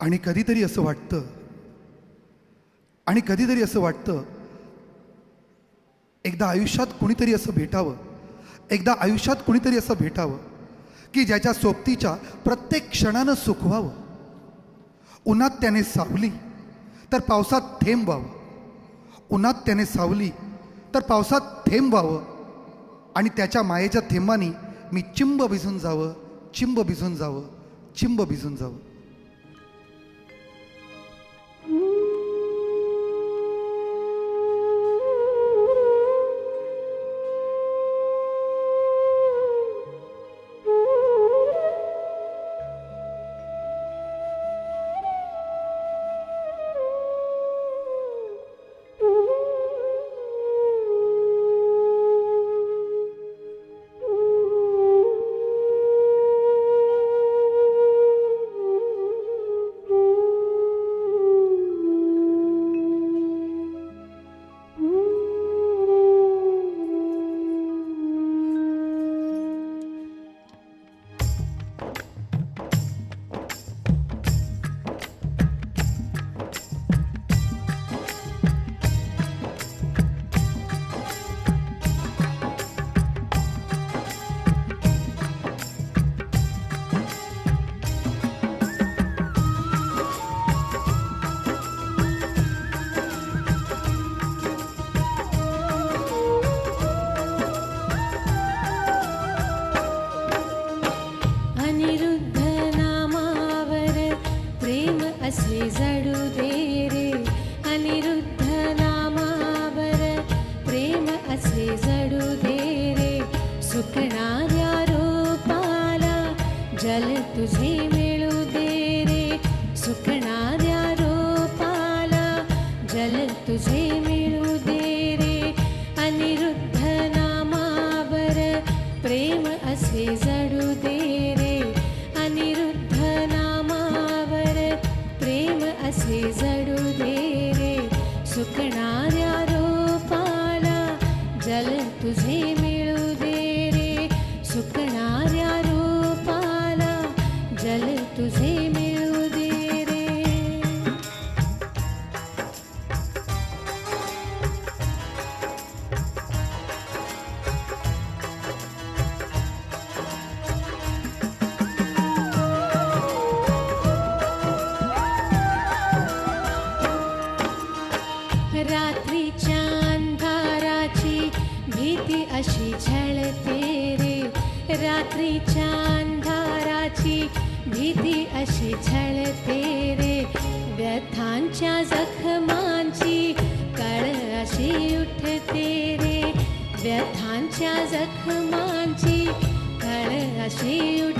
आणि कधीतरी असं वाटतं आणि कधीतरी असं वाटतं एकदा आयुष्यात कुणीतरी असं भेटावं एकदा आयुष्यात कुणीतरी असं भेटावं की ज्याच्या सोबतीच्या प्रत्येक क्षणानं सुखवावं. उन्हात त्याने सावली तर पावसात थेंब व्हावं. उन्हात त्याने सावली तर पावसात थेंब व्हावं. आणि त्याच्या मायेच्या थेंबानी मी चिंब भिजून जावं चिंब भिजून जावं चिंब भिजून जावं. मिळू दे रे. अनिरुद्ध नामावर प्रेम असे जडू दे रे. अनिरुद्ध नामावर प्रेम असे जडू दे रे. सुकणाऱ्या रात्रीच्या अंधाराची भीती अशी झळते रे. रात्रीच्या अंधाराची भीती अशी झळते रे. व्यथांच्या जखमांची कळ अशी उठते रे. व्यथांच्या जखमांची कळ अशी उठते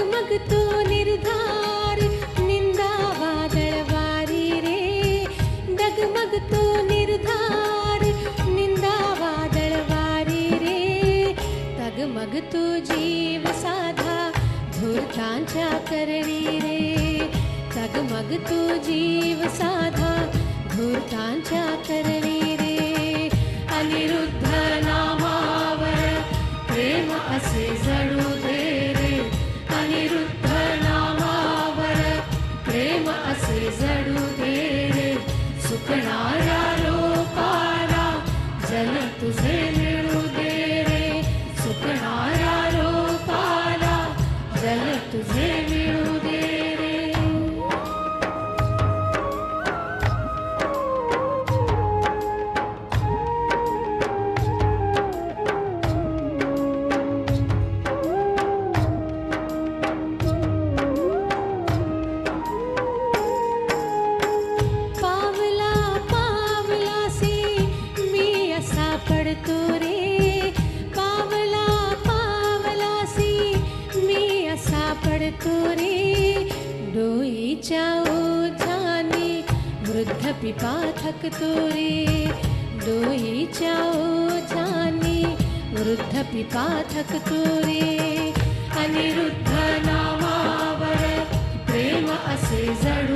डगमग तो निर्धार निंदा वादळ वारी रे. डगमग तो निर्धार निंदा वादळ वारी रे. तगमग तो जीव साधा धूर्तांच्या करणी रे. तगमग तो जीव साधा धूर्तांच्या करणी रे. अनिरुद्ध नामावर प्रेम असे जडू वृद्ध पिपा थकतो रे डोईच्या ओझानी वृद्ध पिपा थकतो अनिरुद्ध नामावर प्रेम असे जड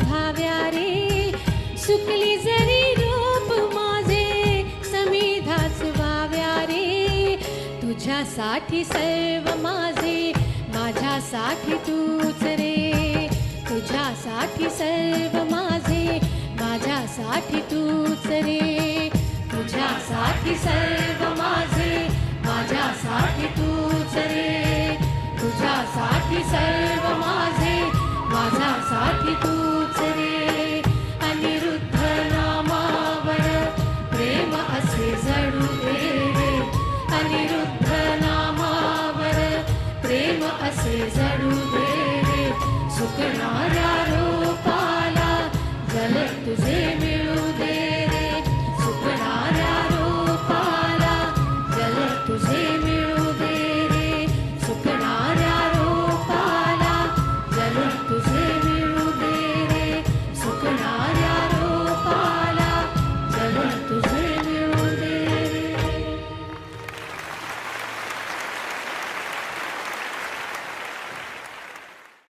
भाव्या रे. सुकली जरी रूप माझे समीधाच भाव्या रे. तुझ्यासाठी सर्व माझे माझ्यासाठी तूच रे. तुझ्यासाठी सर्व माझे माझ्यासाठी तूच रे. तुझ्यासाठी सर्व माझे माझ्यासाठी तूच रे. तुझ्यासाठी सर्व माझे माझ्यासाठी तू